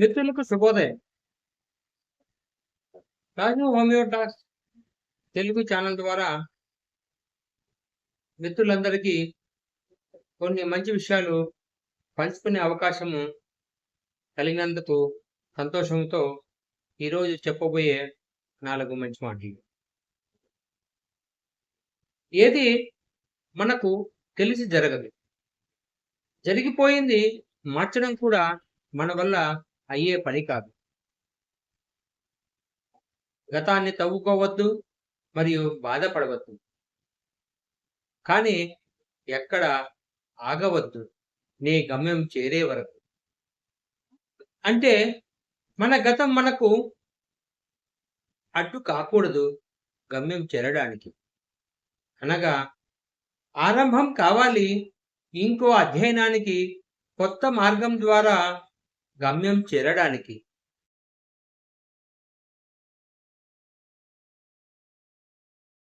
మిత్రులకు శుభోదయం. రాజు హోమియోటాక్స్ తెలుగు ఛానల్ ద్వారా మిత్రులందరికీ కొన్ని మంచి విషయాలు పంచుకునే అవకాశము కలిగినందుకు సంతోషంతో ఈరోజు చెప్పబోయే నాలుగు మంచి మాటలు. ఏది మనకు తెలిసి జరగదు. జరిగిపోయింది మార్చడం కూడా మన వల్ల అయ్యే పని కాదు. గతాన్ని తవ్వుకోవద్దు మరియు బాధపడవద్దు. కానీ ఎక్కడ ఆగవద్దు నీ గమ్యం చేరే వరకు. అంటే మన గతం మనకు అడ్డు కాకూడదు గమ్యం చేరడానికి. అనగా ఆరంభం కావాలి ఇంకో అధ్యయనానికి కొత్త మార్గం ద్వారా గమ్యం చేరడానికి